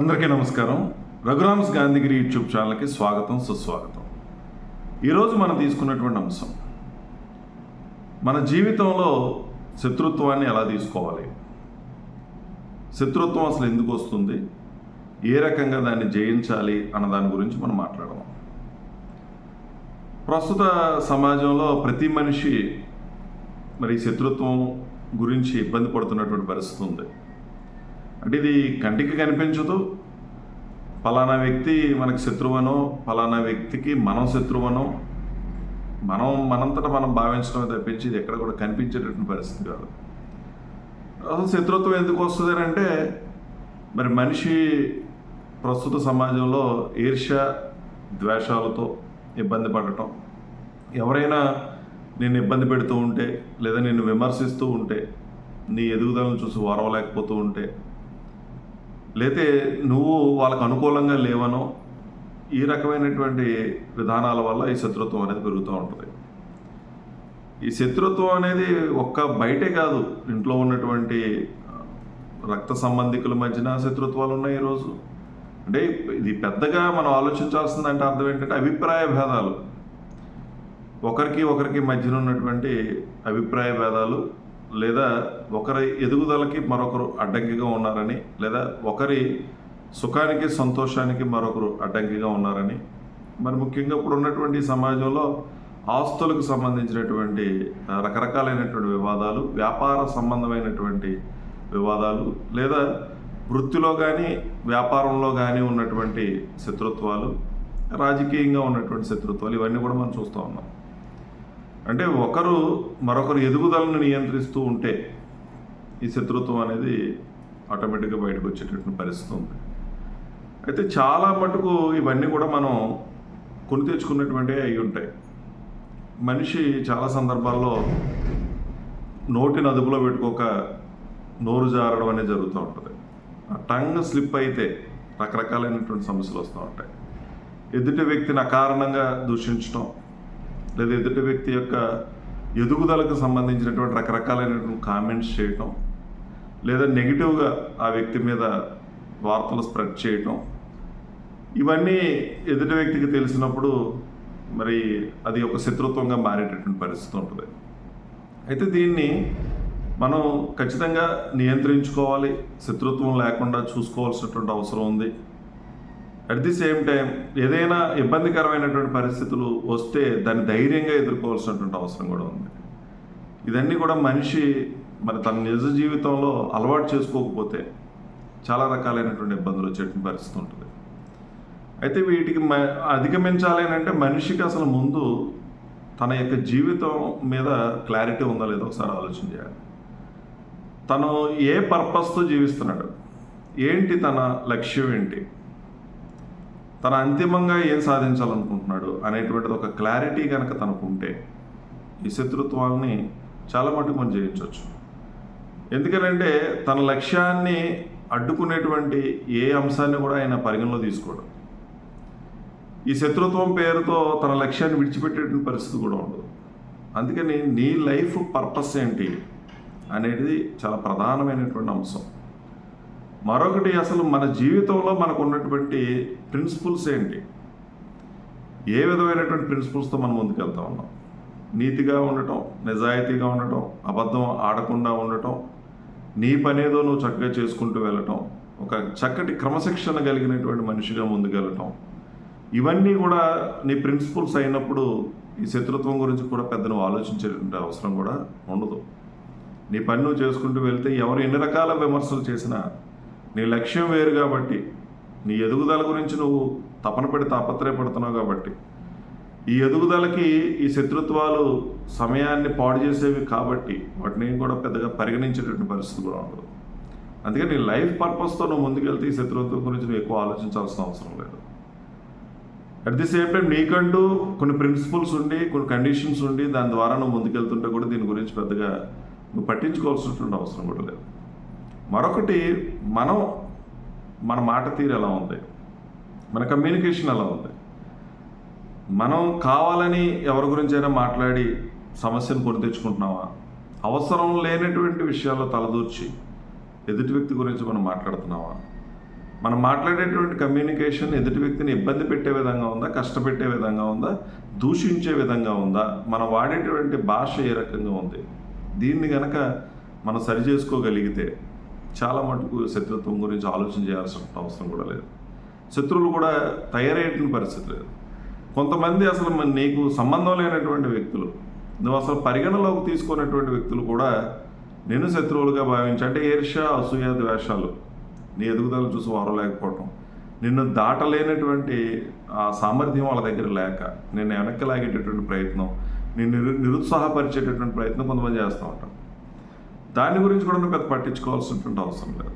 అందరికీ నమస్కారం. రఘురామ్స్ గాంధీగిరి యూట్యూబ్ ఛానల్కి స్వాగతం సుస్వాగతం. ఈరోజు మనం తీసుకున్నటువంటి అంశం. మన జీవితంలో శత్రుత్వాన్ని ఎలా తీసుకోవాలి? శత్రుత్వం అసలు ఎందుకు వస్తుంది? ఏ రకంగా దాన్ని జయించాలి అన్న దాని గురించి మనం మాట్లాడదాం. ప్రస్తుత సమాజంలో ప్రతి మనిషి మరి శత్రుత్వం గురించి ఇబ్బంది పడుతున్నటువంటి పరిస్థితి ఉంది. అంటే ఇది కంటికి కనిపించదు. ఫలానా వ్యక్తి మనకి శత్రువనో ఫలానా వ్యక్తికి మనం శత్రువనో మనం మనంతట మనం భావించడమే తప్పించి ఇది ఎక్కడ కూడా కనిపించేటటువంటి పరిస్థితి కాదు. అసలు శత్రుత్వం ఎందుకు వస్తుంది అని అంటే మరి మనిషి ప్రస్తుత సమాజంలో ఈర్ష్య ద్వేషాలతో ఇబ్బంది పడటం ఎవరైనా నేను ఇబ్బంది పెడుతూ ఉంటే లేదా నిన్ను విమర్శిస్తూ ఉంటే నీ ఎదుగుదలను చూసి ఓరవలేకపోతూ ఉంటే లేతే నువ్వు వాళ్ళకు అనుకూలంగా లేవనో ఈ రకమైనటువంటి విధానాల వల్ల ఈ శత్రుత్వం అనేది పెరుగుతూ ఉంటుంది. ఈ శత్రుత్వం అనేది ఒక్క బయటే కాదు ఇంట్లో ఉన్నటువంటి రక్త సంబంధికుల మధ్యన శత్రుత్వాలు ఉన్నాయి ఈరోజు అంటే ఇది పెద్దగా మనం ఆలోచించాల్సిందంటే అర్థం ఏంటంటే అభిప్రాయ భేదాలు. ఒకరికి ఒకరికి మధ్యన ఉన్నటువంటి అభిప్రాయ భేదాలు లేదా ఒకరి ఎదుగుదలకి మరొకరు అడ్డంకిగా ఉన్నారని లేదా ఒకరి సుఖానికి సంతోషానికి మరొకరు అడ్డంకిగా ఉన్నారని. మరి ముఖ్యంగా ఇప్పుడు ఉన్నటువంటి సమాజంలో ఆస్తులకు సంబంధించినటువంటి రకరకాలైనటువంటి వివాదాలు వ్యాపార సంబంధమైనటువంటి వివాదాలు లేదా వృత్తిలో కానీ వ్యాపారంలో కానీ ఉన్నటువంటి శత్రుత్వాలు రాజకీయంగా ఉన్నటువంటి శత్రుత్వాలు ఇవన్నీ కూడా మనం చూస్తూ ఉన్నాం. అంటే ఒకరు మరొకరు ఎదుగుదలను నియంత్రిస్తూ ఉంటే ఈ శత్రుత్వం అనేది ఆటోమేటిక్గా బయటకు వచ్చేటటువంటి పరిస్థితి ఉంది. అయితే చాలా మటుకు ఇవన్నీ కూడా మనం కొని తెచ్చుకున్నటువంటి అయి ఉంటాయి. మనిషి చాలా సందర్భాల్లో నోటిని అదుపులో పెట్టుకోక నోరు జారడం అనేది జరుగుతూ ఉంటుంది. ఆ టంగ్ స్లిప్ అయితే రకరకాలైనటువంటి సమస్యలు వస్తూ ఉంటాయి. ఎదుటి వ్యక్తిని అకారణంగా దూషించడం లేదా ఎదుటి వ్యక్తి యొక్క ఎదుగుదలకు సంబంధించినటువంటి రకరకాలైనటువంటి కామెంట్స్ చేయటం లేదా నెగిటివ్గా ఆ వ్యక్తి మీద వార్తలు స్ప్రెడ్ చేయటం ఇవన్నీ ఎదుటి వ్యక్తికి తెలిసినప్పుడు మరి అది ఒక శత్రుత్వంగా మారేటటువంటి పరిస్థితి ఉంటుంది. అయితే దీన్ని మనం ఖచ్చితంగా నియంత్రించుకోవాలి శత్రుత్వం లేకుండా చూసుకోవాల్సినటువంటి అవసరం ఉంది. అట్ ది సేమ్ టైం ఏదైనా ఇబ్బందికరమైనటువంటి పరిస్థితులు వస్తే దాన్ని ధైర్యంగా ఎదుర్కోవాల్సినటువంటి అవసరం కూడా ఉంది. ఇదన్నీ కూడా మనిషి మరి తన నిజ జీవితంలో అలవాటు చేసుకోకపోతే చాలా రకాలైనటువంటి ఇబ్బందులు వచ్చేటువంటి పరిస్థితి ఉంటుంది. అయితే వీటికి మ అధిగమించాలి అని అంటే మనిషికి అసలు ముందు తన యొక్క జీవితం మీద క్లారిటీ ఉందా లేదో ఒకసారి ఆలోచన చేయాలి. తను ఏ పర్పస్తో జీవిస్తున్నాడు? ఏంటి తన లక్ష్యం ఏంటి? తన అంతిమంగా ఏం సాధించాలనుకుంటున్నాడు అనేటువంటిది ఒక క్లారిటీ కనుక తనకు ఉంటే ఈ శత్రుత్వాలని చాలా మటుకు మనం జయించవచ్చు. ఎందుకనంటే తన లక్ష్యాన్ని అడ్డుకునేటువంటి ఏ అంశాన్ని కూడా ఆయన పరిగణలో తీసుకోవడం ఈ శత్రుత్వం పేరుతో తన లక్ష్యాన్ని విడిచిపెట్టేటువంటి పరిస్థితి కూడా ఉండదు. అందుకని నీ లైఫ్ పర్పస్ ఏంటి? అనేది చాలా ప్రధానమైనటువంటి అంశం. మరొకటి అసలు మన జీవితంలో మనకు ఉన్నటువంటి ప్రిన్సిపల్స్ ఏంటి? ఏ విధమైనటువంటి ప్రిన్సిపల్స్తో మనం ముందుకెళ్తా ఉన్నాం? నీతిగా ఉండటం నిజాయితీగా ఉండటం అబద్ధం ఆడకుండా ఉండటం నీ పనేదో నువ్వు చక్కగా చేసుకుంటూ వెళ్ళటం ఒక చక్కటి క్రమశిక్షణ కలిగినటువంటి మనిషిగా ముందుకెళ్ళటం ఇవన్నీ కూడా నీ ప్రిన్సిపల్స్ అయినప్పుడు ఈ శత్రుత్వం గురించి కూడా పెద్ద నువ్వు ఆలోచించేటువంటి అవసరం కూడా ఉండదు. నీ పని నువ్వు చేసుకుంటూ వెళ్తే ఎవరు ఎన్ని రకాల విమర్శలు చేసినా నీ లక్ష్యం వేరు కాబట్టి నీ ఎదుగుదల గురించి నువ్వు తపన పడి తాపత్రయపడుతున్నావు కాబట్టి ఈ ఎదుగుదలకి ఈ శత్రుత్వాలు సమయాన్ని పాడు చేసేవి కాబట్టి వాటిని కూడా పెద్దగా పరిగణించేటువంటి పరిస్థితి కూడా ఉండదు. అందుకే నీ లైఫ్ పర్పస్తో నువ్వు ముందుకెళ్తే ఈ శత్రుత్వం గురించి నువ్వు ఎక్కువ ఆలోచించాల్సిన అవసరం లేదు. అట్ ది సేమ్ టైం నీకంటూ కొన్ని ప్రిన్సిపల్స్ ఉండి కొన్ని కండిషన్స్ ఉండి దాని ద్వారా నువ్వు ముందుకెళ్తుంటే కూడా దీని గురించి పెద్దగా నువ్వు పట్టించుకోవాల్సినటువంటి అవసరం కూడా లేదు. మరొకటి మనం మన మాట తీరు ఎలా ఉంది? మన కమ్యూనికేషన్ ఎలా ఉంది? మనం కావాలని ఎవరి గురించైనా మాట్లాడి సమస్యను కొని తెచ్చుకుంటున్నామా? అవసరం లేనటువంటి విషయాల్లో తలదూర్చి ఎదుటి వ్యక్తి గురించి మనం మాట్లాడుతున్నామా? మనం మాట్లాడేటువంటి కమ్యూనికేషన్ ఎదుటి వ్యక్తిని ఇబ్బంది పెట్టే విధంగా ఉందా? కష్టపెట్టే విధంగా ఉందా? దూషించే విధంగా ఉందా? మనం వాడేటువంటి భాష ఏ రకంగా ఉంది? దీన్ని గనక మనం సరి చేసుకోగలిగితే చాలా మటుకు శత్రుత్వం గురించి ఆలోచన చేయాల్సిన అవసరం కూడా లేదు. శత్రువులు కూడా తయారయ్యేటువంటి పరిస్థితి లేదు. కొంతమంది అసలు నీకు సంబంధం లేనటువంటి వ్యక్తులు నువ్వు అసలు పరిగణలోకి తీసుకున్నటువంటి వ్యక్తులు కూడా నేను శత్రువులుగా భావించి అంటే ఈర్ష అసూయ ద్వేషాలు నీ ఎదుగుదల చూసి వారు లేకపోవటం నిన్ను దాటలేనటువంటి ఆ సామర్థ్యం వాళ్ళ దగ్గర లేక నిన్ను వెనక్కి లాగేటటువంటి ప్రయత్నం నిన్ను నిరు నిరుత్సాహపరిచేటటువంటి ప్రయత్నం కొంతమంది చేస్తూ ఉంటారు. దాని గురించి కూడా నువ్వు పెద్ద పట్టించుకోవాల్సినటువంటి అవసరం లేదు.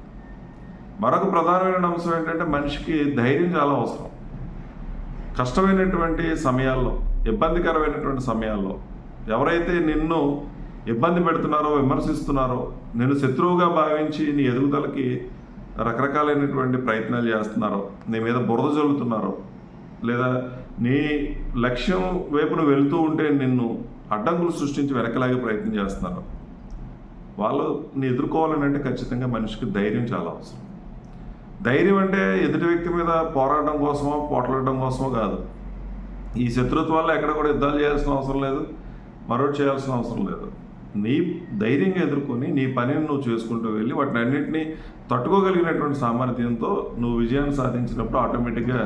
మరొక ప్రధానమైన అంశం ఏంటంటే మనిషికి ధైర్యం చాలా అవసరం. కష్టమైనటువంటి సమయాల్లో ఇబ్బందికరమైనటువంటి సమయాల్లో ఎవరైతే నిన్ను ఇబ్బంది పెడుతున్నారో విమర్శిస్తున్నారో నేను శత్రువుగా భావించి నీ ఎదుగుదలకి రకరకాలైనటువంటి ప్రయత్నాలు చేస్తున్నారో నీ మీద బురద జల్లుతున్నారో లేదా నీ లక్ష్యం వైపున వెళుతూ ఉంటే నిన్ను అడ్డంకులు సృష్టించి వెనకలాగే ప్రయత్నం చేస్తున్నారు వాళ్ళు ఎదుర్కోవాలని అంటే ఖచ్చితంగా మనిషికి ధైర్యం చాలా అవసరం. ధైర్యం అంటే ఎదుటి వ్యక్తి మీద పోరాడడం కోసమో పోట్లాడడం కోసమో కాదు. ఈ శత్రుత్వాల్లో ఎక్కడ కూడా యుద్ధాలు చేయాల్సిన అవసరం లేదు. మరొకటి చేయాల్సిన అవసరం లేదు. నీ ధైర్యంగా ఎదుర్కొని నీ పనిని నువ్వు చేసుకుంటూ వెళ్ళి వాటిని అన్నింటినీ తట్టుకోగలిగినటువంటి సామర్థ్యంతో నువ్వు విజయాన్ని సాధించినప్పుడు ఆటోమేటిక్గా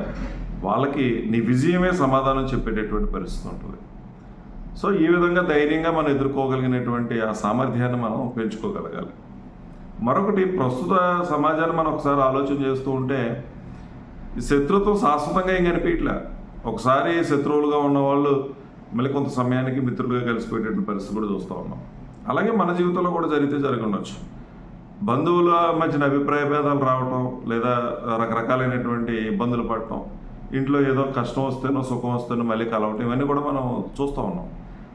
వాళ్ళకి నీ విజయమే సమాధానం చెప్పేటటువంటి పరిస్థితి ఉంటుంది. సో ఈ విధంగా ధైర్యంగా మనం ఎదుర్కోగలిగినటువంటి ఆ సామర్థ్యాన్ని మనం పెంచుకోగలగాలి. మరొకటి ప్రస్తుత సమాజాన్ని మనం ఒకసారి ఆలోచన చేస్తూ ఉంటే ఈ శత్రుత్వం శాశ్వతంగా ఏం కనిపించట్లే. ఒకసారి శత్రువులుగా ఉన్నవాళ్ళు మళ్ళీ కొంత సమయానికి మిత్రులుగా కలిసిపోయేటువంటి పరిస్థితి కూడా చూస్తూ ఉన్నాం. అలాగే మన జీవితంలో కూడా జరిగితే జరిగి ఉండొచ్చు. బంధువుల మధ్యన అభిప్రాయ భేదాలు రావటం లేదా రకరకాలైనటువంటి ఇబ్బందులు పడటం ఇంట్లో ఏదో కష్టం వస్తేనో సుఖం వస్తేనో మళ్ళీ కలవటం ఇవన్నీ కూడా మనం చూస్తూ ఉన్నాం.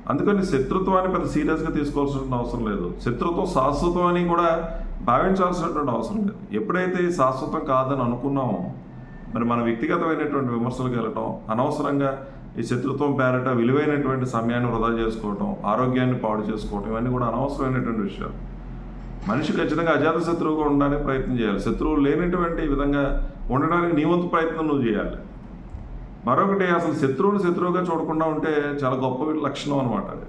అందుకని శత్రుత్వాన్ని పెద్ద సీరియస్గా తీసుకోవాల్సిన అవసరం లేదు. శత్రుత్వం శాశ్వతం అని కూడా భావించాల్సినటువంటి అవసరం లేదు. ఎప్పుడైతే ఈ శాశ్వతం కాదని అనుకున్నామో మరి మన వ్యక్తిగతమైనటువంటి విమర్శలకు వెళ్ళటం అనవసరంగా ఈ శత్రుత్వం పేరట విలువైనటువంటి సమయాన్ని వృధా చేసుకోవటం ఆరోగ్యాన్ని పాడు చేసుకోవటం ఇవన్నీ కూడా అనవసరమైనటువంటి విషయాలు. మనిషి ఖచ్చితంగా అజాత శత్రువుగా ఉండడానికి ప్రయత్నం చేయాలి. శత్రువులు లేనటువంటి విధంగా ఉండడానికి నీ వంతు ప్రయత్నం నువ్వు చేయాలి. మరొకటి అసలు శత్రువుని శత్రువుగా చూడకుండా ఉంటే చాలా గొప్ప లక్షణం అనమాట అది.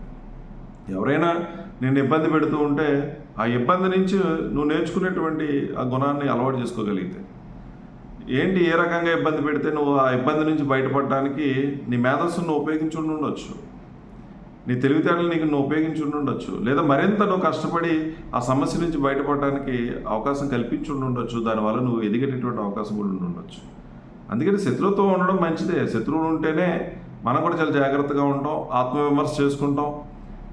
ఎవరైనా నేను ఇబ్బంది పెడుతూ ఉంటే ఆ ఇబ్బంది నుంచి నువ్వు నేర్చుకునేటువంటి ఆ గుణాన్ని అలవాటు చేసుకోగలిగితే. ఏంటి ఏ రకంగా ఇబ్బంది పెడితే నువ్వు ఆ ఇబ్బంది నుంచి బయటపడడానికి నీ మేధస్సును నువ్వు ఉపయోగించి ఉండొచ్చు. నీ తెలివితేటలు నీకు నువ్వు ఉపయోగించి ఉండి ఉండొచ్చు. లేదా మరింత నువ్వు కష్టపడి ఆ సమస్య నుంచి బయటపడడానికి అవకాశం కల్పించి ఉండొచ్చు. దానివల్ల నువ్వు ఎదిగేటటువంటి అవకాశం కూడా ఉండొచ్చు. అందుకని శత్రుత్వం ఉండడం మంచిదే. శత్రువులు ఉంటేనే మనం కూడా చాలా జాగ్రత్తగా ఉంటాం ఆత్మవిమర్శ చేసుకుంటాం.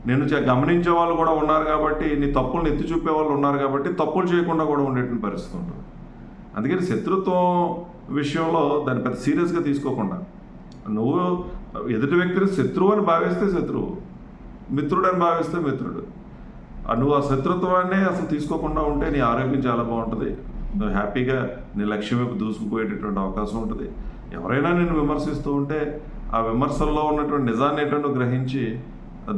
నేను గమనించే వాళ్ళు కూడా ఉన్నారు కాబట్టి నీ తప్పులను ఎత్తి చూపే వాళ్ళు ఉన్నారు కాబట్టి తప్పులు చేయకుండా కూడా ఉండేటువంటి పరిస్థితి ఉంటుంది. అందుకని శత్రుత్వం విషయంలో దాన్ని పెద్ద సీరియస్గా తీసుకోకుండా నువ్వు ఎదుటి వ్యక్తిని శత్రువు అని భావిస్తే శత్రువు మిత్రుడు అని భావిస్తే మిత్రుడు. ఆ నువ్వు ఆ శత్రుత్వాన్ని అసలు తీసుకోకుండా ఉంటే నీ ఆరోగ్యం చాలా బాగుంటుంది. హ్యాపీగా నీ లక్ష్యం వైపు దూసుకుపోయేటటువంటి అవకాశం ఉంటుంది. ఎవరైనా నేను విమర్శిస్తూ ఉంటే ఆ విమర్శల్లో ఉన్నటువంటి నిజాన్ని ఏంటో గ్రహించి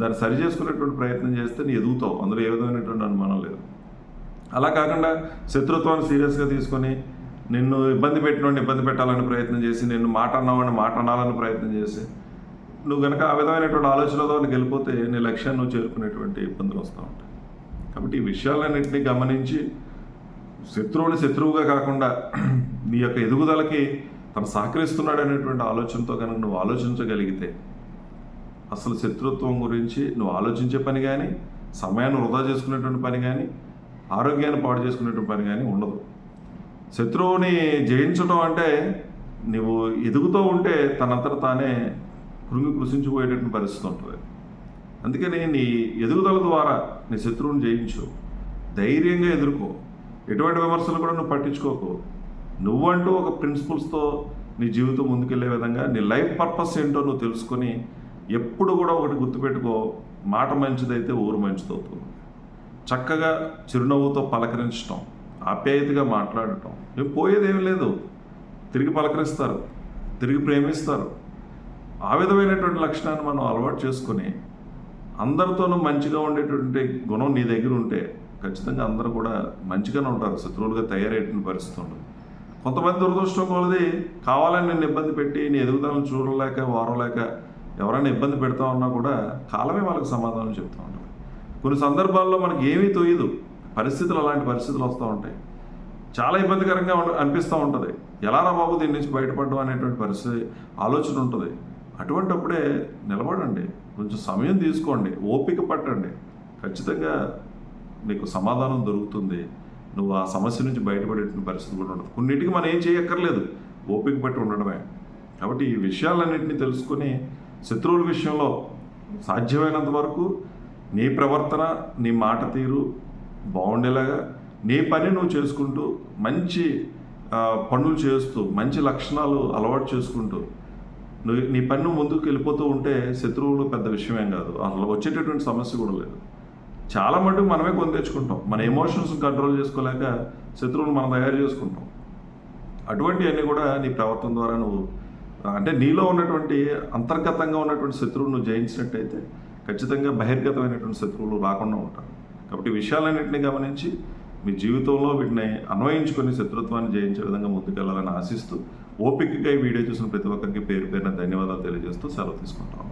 దాన్ని సరి చేసుకునేటువంటి ప్రయత్నం చేస్తే నీ ఎదుగుతావు. అందులో ఏ విధమైనటువంటి అనుమానం లేదు. అలా కాకుండా శత్రుత్వాన్ని సీరియస్గా తీసుకొని నిన్ను ఇబ్బంది పెట్టినోడిని ఇబ్బంది పెట్టాలని ప్రయత్నం చేసి నిన్ను మాట అన్నవాడిని మాట అనాలని ప్రయత్నం చేసి నువ్వు కనుక ఆ విధమైనటువంటి ఆలోచనతో నీకు వెళ్ళిపోతే నీ లక్ష్యాన్ని నువ్వు చేరుకునేటువంటి ఇబ్బందులు వస్తూ ఉంటాయి. కాబట్టి ఈ విషయాలన్నింటినీ గమనించి శత్రువుని శత్రువుగా కాకుండా నీ యొక్క ఎదుగుదలకి తను సహకరిస్తున్నాడు అనేటువంటి ఆలోచనతో కనుక నువ్వు ఆలోచించగలిగితే అసలు శత్రుత్వం గురించి నువ్వు ఆలోచించే పని కానీ సమయాన్ని వృధా చేసుకునేటువంటి పని కానీ ఆరోగ్యాన్ని పాడు చేసుకునేటువంటి పని కానీ ఉండదు. శత్రువుని జయించడం అంటే నువ్వు ఎదుగుతూ ఉంటే తనంతట తానే కృంగి కృషించిపోయేటటువంటి పరిస్థితి ఉంటుంది. అందుకని నీ ఎదుగుదల ద్వారా నీ శత్రువుని జయించు. ధైర్యంగా ఎదుర్కో. ఎటువంటి విమర్శలు కూడా నువ్వు పట్టించుకోకు. నువ్వంటూ ఒక ప్రిన్సిపల్స్తో నీ జీవితం ముందుకెళ్ళే విధంగా నీ లైఫ్ పర్పస్ ఏంటో నువ్వు తెలుసుకొని ఎప్పుడు కూడా ఒకటి గుర్తుపెట్టుకో మాట మంచిదైతే ఊరు మంచిదవుతుంది చక్కగా చిరునవ్వుతో పలకరించటం ఆప్యాయతగా మాట్లాడటం. నువ్వు పోయేదేమీ లేదు. తిరిగి పలకరిస్తారు తిరిగి ప్రేమిస్తారు. ఆ విధమైనటువంటి లక్షణాన్ని మనం అలవాటు చేసుకొని అందరితోనూ మంచిగా ఉండేటువంటి గుణం నీ దగ్గర ఉంటే ఖచ్చితంగా అందరూ కూడా మంచిగానే ఉంటారు. శత్రువులుగా తయారయ్యేటువంటి పరిస్థితి ఉండదు కొంతమంది దురదృష్టం కొలది కావాలని నేను ఇబ్బంది పెట్టి నీ ఎదుగుదలను చూడలేక వారలేక ఎవరైనా ఇబ్బంది పెడతా ఉన్నా కూడా కాలమే వాళ్ళకి సమాధానం చెప్తూ ఉంటుంది. కొన్ని సందర్భాల్లో మనకి ఏమీ తోయదు పరిస్థితులు అలాంటి పరిస్థితులు వస్తూ ఉంటాయి. చాలా ఇబ్బందికరంగా అనిపిస్తూ ఉంటుంది. ఎలా రా బాబు దీని నుంచి బయటపడడం అనేటువంటి పరిస్థితి ఆలోచన ఉంటుంది. అటువంటప్పుడే నిలబడండి. కొంచెం సమయం తీసుకోండి. ఓపిక పట్టండి. ఖచ్చితంగా నీకు సమాధానం దొరుకుతుంది. నువ్వు ఆ సమస్య నుంచి బయటపడేటువంటి పరిస్థితి కూడా ఉండదు. కొన్నిటికి మనం ఏం చేయక్కర్లేదు. ఓపిక పట్టి ఉండడమే. కాబట్టి ఈ విషయాలన్నింటినీ తెలుసుకుని శత్రువుల విషయంలో సాధ్యమైనంత వరకు నీ ప్రవర్తన నీ మాట తీరు బాగుండేలాగా నీ పని నువ్వు చేసుకుంటూ మంచి పనులు చేస్తూ మంచి లక్షణాలు అలవాటు చేసుకుంటూ నువ్వు నీ పని నువ్వు ముందుకు వెళ్ళిపోతూ ఉంటే శత్రువులు పెద్ద విషయమేం కాదు. అసలు వచ్చేటటువంటి సమస్య కూడా లేదు. చాలా మటుకు మనమే కొని తెచ్చుకుంటాం. మన ఎమోషన్స్ కంట్రోల్ చేసుకోలేక శత్రువులు మనం తయారు చేసుకుంటాం. అటువంటివన్నీ కూడా నీ ప్రవర్తన ద్వారా నువ్వు అంటే నీలో ఉన్నటువంటి అంతర్గతంగా ఉన్నటువంటి శత్రువులు నువ్వు జయించినట్టయితే ఖచ్చితంగా బహిర్గతమైనటువంటి శత్రువులు రాకుండా ఉంటారు. కాబట్టి విషయాలన్నింటినీ గమనించి మీ జీవితంలో వీటిని అన్వయించుకొని శత్రుత్వాన్ని జయించే విధంగా ముందుకెళ్ళాలని ఆశిస్తూ ఓపికగా ఈ వీడియో చూసిన ప్రతి ఒక్కరికి పేరు పేరున ధన్యవాదాలు తెలియజేస్తూ సెలవు తీసుకుంటాను